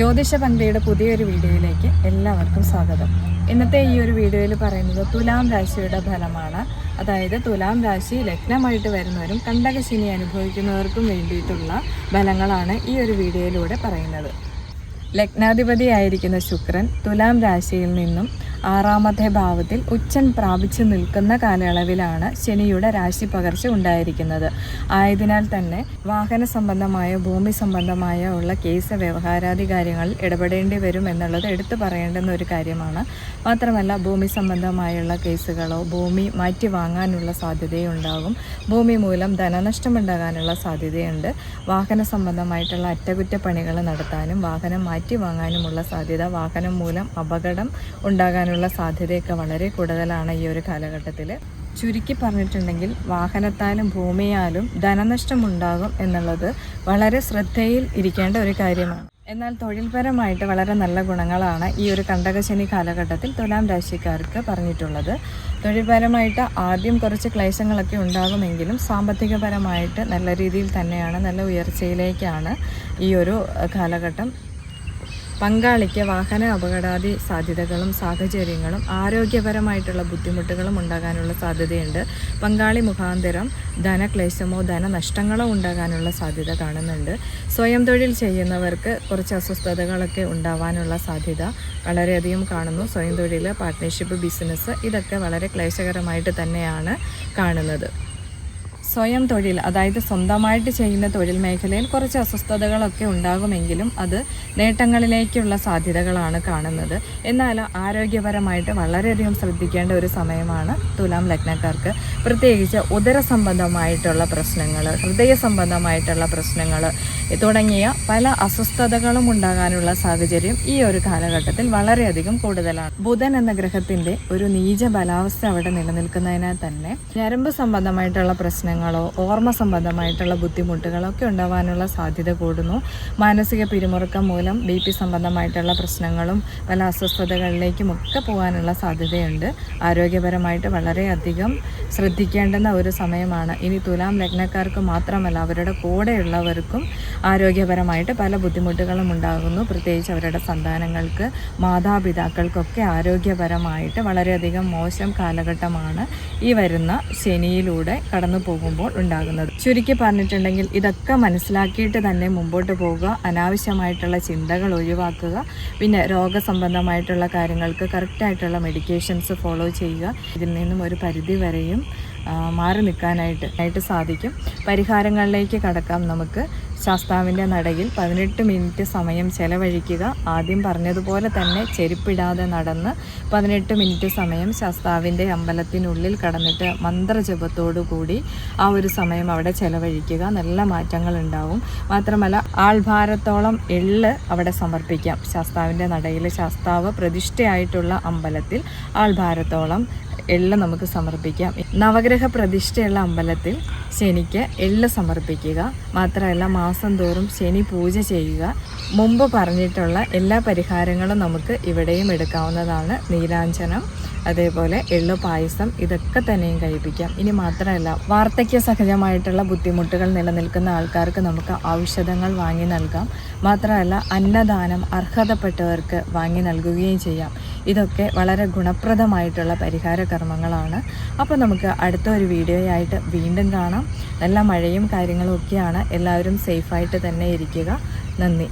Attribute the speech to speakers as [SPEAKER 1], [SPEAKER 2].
[SPEAKER 1] ജ്യോതിഷ പന്തിയുടെ പുതിയൊരു വീഡിയോയിലേക്ക് എല്ലാവർക്കും സ്വാഗതം. ഇന്നത്തെ ഈ ഒരു വീഡിയോയിൽ പറയുന്നത് തുലാം രാശിയുടെ ഫലമാണ്. അതായത് തുലാം രാശി ലഗ്നമായിട്ട് വരുന്നവരും കണ്ടകശിനി അനുഭവിക്കുന്നവർക്കും വേണ്ടിയിട്ടുള്ള ഫലങ്ങളാണ് ഈ ഒരു വീഡിയോയിലൂടെ പറയുന്നത്. ലഗ്നാധിപതിയായിരിക്കുന്ന ശുക്രൻ തുലാം രാശിയിൽ നിന്നും ആറാമത്തെ ഭാവത്തിൽ ഉച്ചൻ പ്രാപിച്ചു നിൽക്കുന്ന കാലയളവിലാണ് ശനിയുടെ രാശി പകർച്ച ഉണ്ടായിരിക്കുന്നത്. ആയതിനാൽ തന്നെ വാഹന സംബന്ധമായ ഭൂമി സംബന്ധമായ ഉള്ള കേസ് വ്യവഹാരാദി കാര്യങ്ങളിൽ ഇടപെടേണ്ടി വരും എന്നുള്ളത് എടുത്തു പറയേണ്ടുന്ന ഒരു കാര്യമാണ്. മാത്രമല്ല ഭൂമി സംബന്ധമായുള്ള കേസുകളോ ഭൂമി മാറ്റി വാങ്ങാനുള്ള സാധ്യതയുണ്ടാകും. ഭൂമി മൂലം ധനനഷ്ടമുണ്ടാകാനുള്ള സാധ്യതയുണ്ട്. വാഹന സംബന്ധമായിട്ടുള്ള അറ്റകുറ്റപ്പണികൾ നടത്താനും വാഹനം മാറ്റി വാങ്ങാനുമുള്ള സാധ്യത വാഹനം മൂലം അപകടം ഉണ്ടാകാനുള്ള സാധ്യതയൊക്കെ വളരെ കൂടുതലാണ് ഈ ഒരു കാലഘട്ടത്തിൽ ചുരുക്കി പറഞ്ഞിട്ടുണ്ടെങ്കിൽ വാഹനത്താലും ഭൂമിയാലും ധനനഷ്ടമുണ്ടാകും എന്നുള്ളത് വളരെ ശ്രദ്ധയിൽ ഇരിക്കേണ്ട ഒരു കാര്യമാണ്. എന്നാൽ തൊഴിൽപരമായിട്ട് വളരെ നല്ല ഗുണങ്ങളാണ് ഈ ഒരു കണ്ടകശനി കാലഘട്ടത്തിൽ തുലാം രാശിക്കാർക്ക് പറഞ്ഞിട്ടുള്ളത്. തൊഴിൽപരമായിട്ട് ആദ്യം കുറച്ച് ക്ലേശങ്ങളൊക്കെ ഉണ്ടാകുമെങ്കിലും സാമ്പത്തികപരമായിട്ട് നല്ല രീതിയിൽ തന്നെയാണ് നല്ല ഉയർച്ചയിലേക്കാണ് ഈ ഒരു കാലഘട്ടം പങ്കാളിക്ക് വാഹന അപകടാദി സാധ്യതകളും സാഹചര്യങ്ങളും ആരോഗ്യപരമായിട്ടുള്ള ബുദ്ധിമുട്ടുകളും ഉണ്ടാകാനുള്ള സാധ്യതയുണ്ട്. പങ്കാളി മുഖാന്തരം ധനക്ലേശമോ ധനനഷ്ടങ്ങളോ ഉണ്ടാകാനുള്ള സാധ്യത കാണുന്നുണ്ട്. സ്വയം തൊഴിൽ ചെയ്യുന്നവർക്ക് കുറച്ച് അസ്വസ്ഥതകളൊക്കെ ഉണ്ടാവാനുള്ള സാധ്യത വളരെയധികം കാണുന്നു. സ്വയം തൊഴിൽ പാർട്ട്ണർഷിപ്പ് ബിസിനസ് ഇതൊക്കെ വളരെ ക്ലേശകരമായിട്ട് തന്നെയാണ് കാണുന്നത്. സ്വയം തൊഴിൽ അതായത് സ്വന്തമായിട്ട് ചെയ്യുന്ന തൊഴിൽ മേഖലയിൽ കുറച്ച് അസ്വസ്ഥതകളൊക്കെ ഉണ്ടാകുമെങ്കിലും അത് നേട്ടങ്ങളിലേക്കുള്ള സാധ്യതകളാണ് കാണുന്നത്. എന്നാൽ ആരോഗ്യപരമായിട്ട് വളരെയധികം ശ്രദ്ധിക്കേണ്ട ഒരു സമയമാണ് തുലാം ലഗ്നക്കാർക്ക്. പ്രത്യേകിച്ച് ഉദര സംബന്ധമായിട്ടുള്ള പ്രശ്നങ്ങൾ ഹൃദയ സംബന്ധമായിട്ടുള്ള പ്രശ്നങ്ങൾ തുടങ്ങിയ പല അസ്വസ്ഥതകളും ഉണ്ടാകാനുള്ള സാഹചര്യം ഈ ഒരു കാലഘട്ടത്തിൽ വളരെയധികം കൂടുതലാണ്. ബുധൻ എന്ന ഗ്രഹത്തിന്റെ ഒരു നീച ബലാവസ്ഥ അവിടെ നിലനിൽക്കുന്നതിനാൽ തന്നെ ഞരമ്പ് സംബന്ധമായിട്ടുള്ള പ്രശ്നങ്ങളോ ഓർമ്മ സംബന്ധമായിട്ടുള്ള ബുദ്ധിമുട്ടുകളോ ഒക്കെ ഉണ്ടാവാനുള്ള സാധ്യത കൂടുന്നു. മാനസിക പിരിമുറുക്കം മൂലം ബി പി സംബന്ധമായിട്ടുള്ള പ്രശ്നങ്ങളും പല അസ്വസ്ഥതകളിലേക്കും ഒക്കെ പോകാനുള്ള സാധ്യതയുണ്ട്. ആരോഗ്യപരമായിട്ട് വളരെയധികം ശ്രദ്ധിക്കേണ്ടുന്ന ഒരു സമയമാണ്. ഇനി തുലാം ലഗ്നക്കാർക്ക് മാത്രമല്ല അവരുടെ കൂടെയുള്ളവർക്കും ആരോഗ്യപരമായിട്ട് പല ബുദ്ധിമുട്ടുകളും ഉണ്ടാകുന്നു. പ്രത്യേകിച്ച് അവരുടെ സന്താനങ്ങൾക്ക് മാതാപിതാക്കൾക്കൊക്കെ ആരോഗ്യപരമായിട്ട് വളരെയധികം മോശം കാലഘട്ടമാണ് ഈ വരുന്ന ശനിയിലൂടെ കടന്നു പോകുമ്പോൾ ഉണ്ടാകുന്നത്. ചുരുക്കി പറഞ്ഞിട്ടുണ്ടെങ്കിൽ ഇതൊക്കെ മനസ്സിലാക്കിയിട്ട് തന്നെ മുമ്പോട്ട് പോവുക അനാവശ്യമായിട്ടുള്ള ചിന്തകൾ ഒഴിവാക്കുക പിന്നെ രോഗസംബന്ധമായിട്ടുള്ള കാര്യങ്ങൾക്ക് കറക്റ്റായിട്ടുള്ള മെഡിക്കേഷൻസ് ഫോളോ ചെയ്യുക. ഇതിൽ നിന്നും ഒരു പരിധി വരെയും മാറി നിൽക്കാനായിട്ട് ആയിട്ട് സാധിക്കും. പരിഹാരങ്ങളിലേക്ക് കടക്കാം നമുക്ക്. ശാസ്താവിന്റെ നടയിൽ പതിനെട്ട് മിനിറ്റ് സമയം ചെലവഴിക്കുക. ആദ്യം പറഞ്ഞതുപോലെ തന്നെ ചെരുപ്പിടാതെ നടന്ന് പതിനെട്ട് മിനിറ്റ് സമയം ശാസ്താവിന്റെ അമ്പലത്തിനുള്ളിൽ കടന്നിട്ട് മന്ത്രജപത്തോടു കൂടി ആ ഒരു സമയം അവിടെ ചെലവഴിക്കുക. നല്ല മാറ്റങ്ങൾ ഉണ്ടാവും. മാത്രമല്ല ആൾഭാരത്തോളം എള്ള് അവിടെ സമർപ്പിക്കാം. ശാസ്താവിന്റെ നടയിൽ ശാസ്താവ് പ്രതിഷ്ഠയായിട്ടുള്ള അമ്പലത്തിൽ ആൾഭാരത്തോളം എള്ള് നമുക്ക് സമർപ്പിക്കാം. നവഗ്രഹ പ്രതിഷ്ഠയുള്ള അമ്പലത്തിൽ ശനിക്ക് എള്ള് സമർപ്പിക്കുക. മാത്രമല്ല മാസം തോറും ശനി പൂജ ചെയ്യുക. മുമ്പ് പറഞ്ഞിട്ടുള്ള എല്ലാ പരിഹാരങ്ങളും നമുക്ക് ഇവിടെയും എടുക്കാവുന്നതാണ് നീരാഞ്ജനം അതേപോലെ എള്ളു പായസം ഇതൊക്കെ തന്നെയും കഴിപ്പിക്കാം. ഇനി മാത്രമല്ല വാർദ്ധക്യ സഹജമായിട്ടുള്ള ബുദ്ധിമുട്ടുകൾ നിലനിൽക്കുന്ന ആൾക്കാർക്ക് നമുക്ക് ഔഷധങ്ങൾ വാങ്ങി നൽകാം. മാത്രമല്ല അന്നദാനം അർഹതപ്പെട്ടവർക്ക് വാങ്ങി നൽകുകയും ചെയ്യാം. ഇതൊക്കെ വളരെ ഗുണപ്രദമായിട്ടുള്ള പരിഹാര കർമ്മങ്ങളാണ്. അപ്പോൾ നമുക്ക് അടുത്ത ഒരു വീഡിയോയായിട്ട് വീണ്ടും നല്ല മഴയും കാര്യങ്ങളും ഒക്കെയാണ്. എല്ലാവരും സേഫായിട്ട് തന്നെ ഇരിക്കുക. നന്ദി.